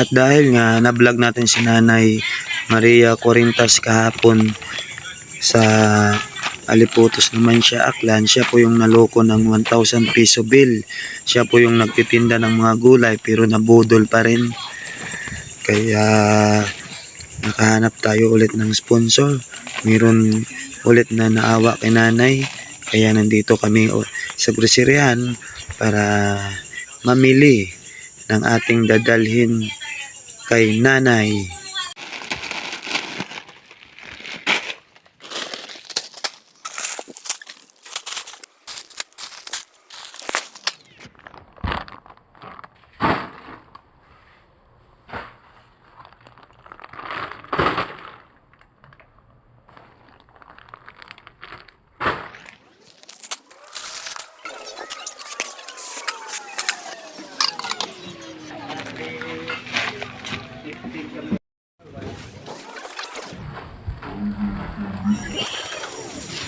At dahil nga na-vlog natin si Nanay Maria Corintas kahapon sa Aliputos naman siya Aklan, siya po yung naloko ng 1,000 piso bill. Siya po yung nagtitinda ng mga gulay pero nabudol pa rin. Kaya nakahanap tayo ulit ng sponsor. Meron ulit na naawa kay nanay. Kaya nandito kami sa groceryahan para mamili ng ating dadalhin kay nanay.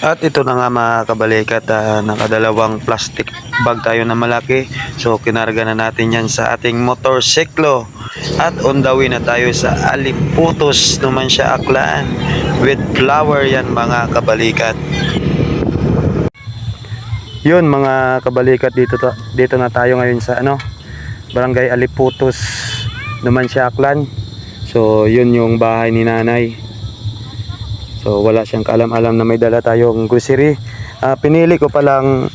At ito na nga mga kabalikat, ah, nakadalawang plastic bag tayo na malaki. So kinarga na natin yan sa ating motorsiklo. At on the way na tayo sa Aliputos naman siya Aklan. With flower yan mga kabalikat. Yun mga kabalikat dito to, dito na tayo ngayon sa ano Barangay Aliputos naman siya Aklan. So yun yung bahay ni nanay. So wala siyang kaalam-alam na may dala tayong grocery. Ah, pinili ko palang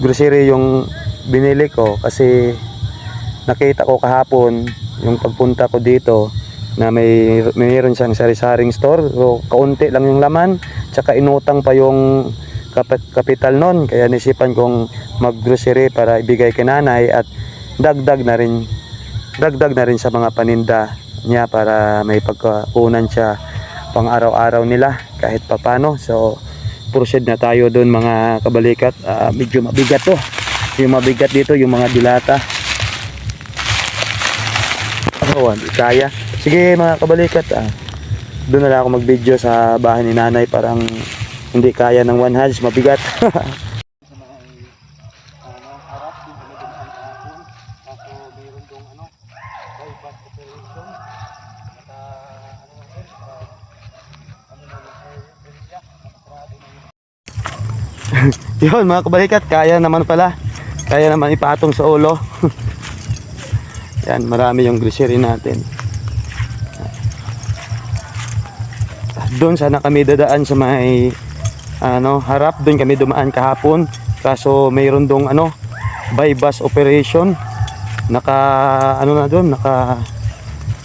grocery yung binili ko kasi nakita ko kahapon yung pagpunta ko dito na may mayroon siyang sari-saring store. So kaunti lang yung laman, tsaka inutang pa yung kapit kapital nun. Kaya nisipan kong mag-grocery para ibigay kay nanay at dagdag na rin dagdag na rin sa mga paninda niya para may pagkunan siya pang araw-araw nila kahit papano. So, proceed na tayo doon mga kabalikat. Ah, medyo mabigat to. Yung mabigat dito, yung mga dilata. Oh, hindi kaya. Sige mga kabalikat, ah, doon na lang ako mag-video sa bahay ni nanay parang hindi kaya ng one hands, mabigat. Yun mga kabalikat, kaya naman pala. Kaya naman ipatong sa ulo. Yan, marami yung grocery natin. Doon sana kami dadaan sa may ano, harap. Doon kami dumaan kahapon. Kaso mayroon dong ano, by bus operation. Naka ano na doon, naka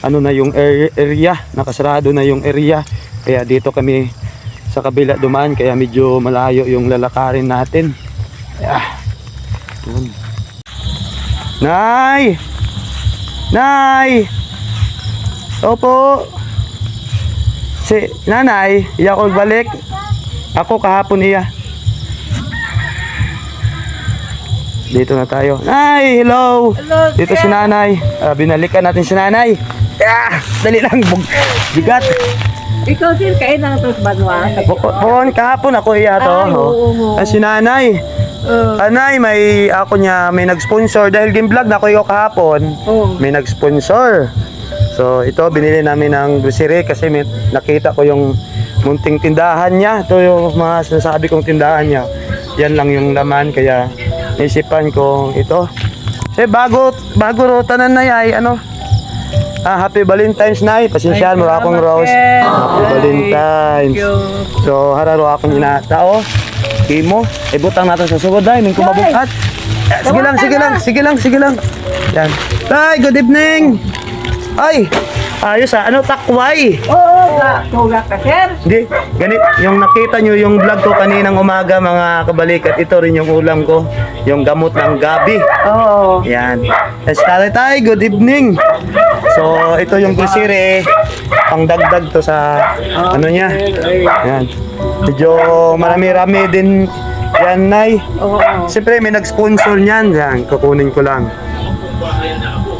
ano na yung ar- area, nakasarado na yung area. Kaya dito kami sa kabila dumaan kaya medyo malayo yung lalakarin natin. Ah. Yun. Nay! Nay! Opo. Si nanay, iya ko balik. Ako kahapon iya. Dito na tayo. Nay, hello. Hello, Dito si nanay. Ah, binalikan natin si nanay. Ah, dali lang. Bigat. Ikaw sir, kain na ito sa banwa. Buon kahapon ako iya to. Ay, oh. oo, oo. Ah, si nanay. Uh, Anay, may ako niya, may nag-sponsor dahil game vlog na ko yung kahapon. oh. May nag-sponsor. So, ito binili namin ng grocery kasi may, nakita ko yung munting tindahan niya. Ito yung mga sinasabi kong tindahan niya. Yan lang yung laman kaya naisipan ko ito. Eh bago bago rotanan na ay ano? Ah, happy Valentine's night. Pasensyahan mo akong rose. Happy Valentine's. Thank you. So, hararo akong inatao. Imo, ibutang natin sa sugod dahil may kumabukat. Eh, Sige lang, sige lang, sige lang, sige lang. Yan. Tay, good evening. Ay, ayos ah. Ano, takway? Oo, tuga ka sir. Hindi, ganit. Yung nakita nyo yung vlog ko kaninang umaga mga kabalikat, ito rin yung ulam ko. Yung gamot ng gabi. Oo. Yan. Yes, tatay tay, good evening. So, ito yung grocery. Pang dagdag to sa ano niya. Yan. Medyo marami-rami din yan, Nay. Oo. Siyempre, may nag-sponsor niyan. Yan, kukunin ko lang.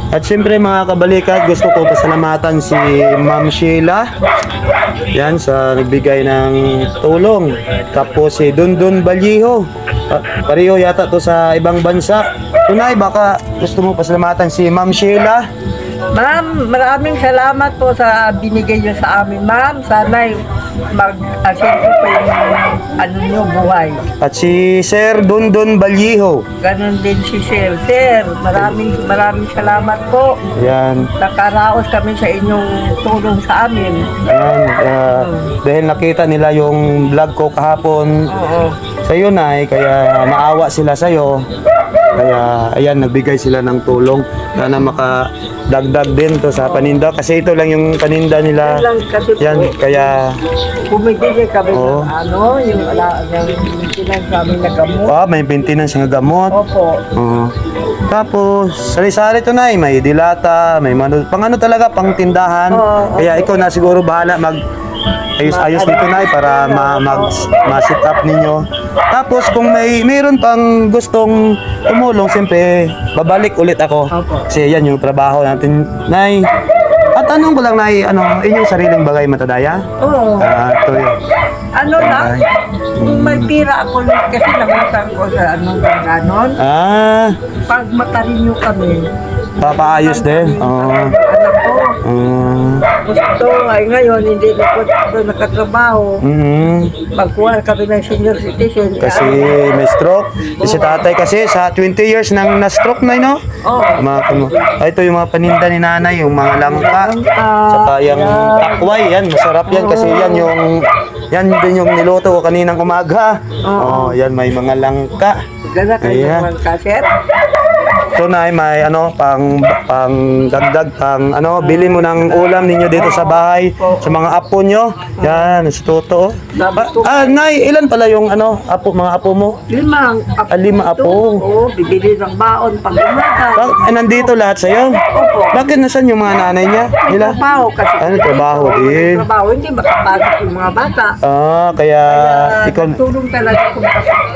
At siyempre mga kabalikat, gusto ko pasalamatan si Ma'am Sheila. Yan, sa nagbigay ng tulong. Tapos si Dundun Balyiho. Pa- pareho yata to sa ibang bansa. Tunay, baka gusto mo pasalamatan si Ma'am Sheila. Ma'am, maraming salamat po sa binigay niyo sa amin, ma'am. Sana mag-asento po yung ano niyo buhay. At si Sir Dundon Balyiho. Ganon din si Sir. Sir, maraming maraming salamat po. Ayan. Nakaraos kami sa inyong tulong sa amin. Ayan. ah, dahil nakita nila yung vlog ko kahapon Oo. sa iyo, Nay, kaya naawa sila sa iyo. Kaya, ayan, nagbigay sila ng tulong. Sana makadagdag din to sa paninda. Kasi ito lang yung paninda Yan nila. lang kasi po, Yan, kaya, bumibili kami Oo. ng ano, yung ala, yung maintenance kami na gamot. ah, may maintenance ng gamot. Opo. Oo. Tapos, sari-sari to na may dilata, may mano, pang ano talaga, pang tindahan. Oo, Kaya ikaw na siguro bahala mag ayos-ayos dito na para ma, mag, ma-sit up ninyo. Tapos kung may mayroon pang gustong tumulong, siyempre babalik ulit ako. Opo. Kasi yan yung trabaho natin, Nay. At tanong ko lang, Nay, ano, inyong sariling bagay matadaya? Oo. Ah, yun. Ano lang, kung may pira ako lang kasi nangutang ko sa anong ganon, Ah, pag matarinyo kami, papaayos din. Oo. anak ko, Ah, gusto, ay ngayon, hindi na po ako nakatrabaho. mhm. Pagkuha kami ng senior citizen. Kasi may stroke. Si tatay kasi sa 20 years nang na-stroke na, no? Oo. Mga, ano, ah, ito yung mga paninda ni nanay, yung mga langka. Saka yung takway, yan, masarap yan kasi yan yung, yan din yung niluto ko kaninang umaga. Oh, yan, may mga langka. Gana kayo Ayan. naman kaser. So na may ano pang pang dagdag pang ano bili mo ng ulam ninyo dito sa bahay sa mga apo nyo. Yan, sa totoo. Ah, nay, ilan pala yung ano apo mga apo mo? Limang apo. Ah, lima apo. Oo, bibili ng baon pag umaga. Bak eh, nandito lahat sa'yo? Opo. Bakit nasan yung mga nanay niya? Nila? trabaho kasi. Ano, trabaho din. Trabaho, hindi makapasok yung mga bata. Ah, kaya Kaya ikaw tulong talaga kung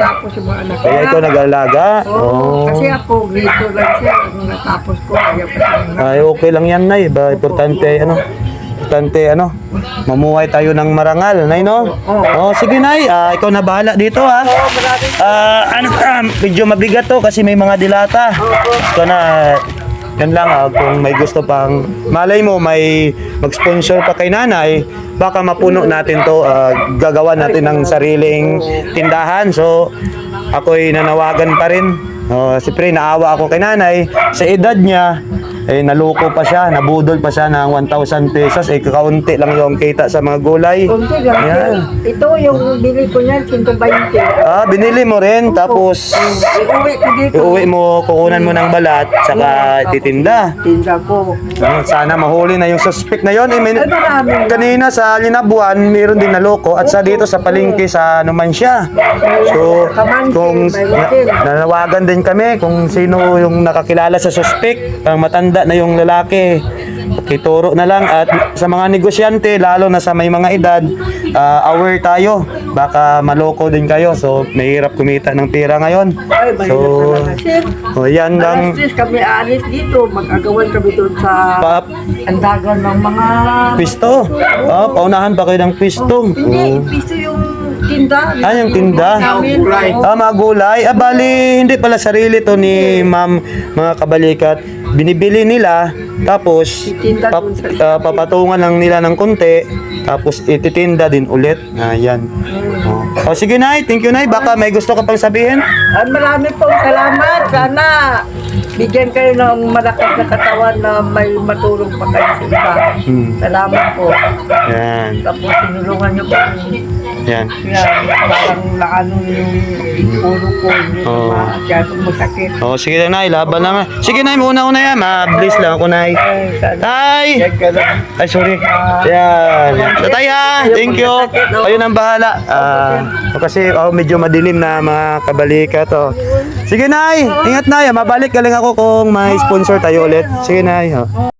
tapos yung mga anak kaya ikaw nag-alaga? Oo, Oh. kasi ako, grito Nung natapos ko, ayaw pa. Ay, okay lang yan, Nay. Ba, importante, ano, importante, ano, mamuhay tayo ng marangal, Nay, no? Oh, sige, Nay. Ah, ikaw na bahala dito, ha? Oo, maraming Ah, ano, ah, medyo mabigat to kasi may mga dilata. Ikaw na, yan lang, ah, kung may gusto pang, malay mo, may mag-sponsor pa kay nanay, baka mapuno natin to, ah, gagawa natin ng sariling tindahan. So, ako'y nanawagan pa rin. Oh, siyempre, naawa ako kay nanay. Sa edad niya, eh, naluko pa siya, nabudol pa siya ng 1,000 pesos. Eh, kakaunti lang yung kita sa mga gulay. Kunti lang. Yan. Ito yung bili ko niyan, 120. Ah, binili mo rin, tapos Iuwi ko dito. iuwi mo, kukunan mo ng balat, saka titinda. Tinda ko. Ah, Sana mahuli na yung suspect na yon. Eh, may- Ay, marami. kanina sa Linabuan, mayroon din naloko at sa dito sa palengke sa Numancia. So, kung na- nanawagan din kami kung sino yung nakakilala sa suspect, ang matanda na yung lalaki. Ituro na lang at sa mga negosyante, lalo na sa may mga edad, ah, aware tayo. Baka maloko din kayo. So, mahirap kumita ng pera ngayon. So, talaga. Sir, o yan lang. alas 10 kami alis dito. Mag-agawan kami doon sa Pa, andagan ng mga... pisto. Oh, paunahan pa kayo ng pisto. Hindi, Oh. piso yung tinda. Ah, yung tinda. Namin. Ah, mga gulay. Ah, bali, hindi pala sarili to ni ma'am, mga kabalikat. Binibili nila, tapos pap, ah, papatungan lang nila ng konti, tapos ititinda din ulit. Ayan. Oh. oh, sige, Nay. Thank you, Nay. Baka may gusto ka pang sabihin? At marami pong salamat. Sana bigyan kayo ng malakas na katawan na may matulong pa kayo sa iba. Hmm. Salamat po. Yan. Tapos tinulungan niyo po Yan. yan, parang naano yung ulo ko, Oo. masyadong masakit. Oh, sige na, Nay. Laban lang. Sige, Nay. Muna-una yan. Ma-bliss lang ako, Nay. Ay, sana. Tay! Yan ka lang. Ay, sorry. Yan. Tatay ha, thank you. Kayo nang bahala. Ah, kasi oh, medyo madilim na mga kabalika to. Sige, Nay. Ingat, Nay. Mabalik galing ako kung may sponsor tayo ulit. Sige, Nay. Oh.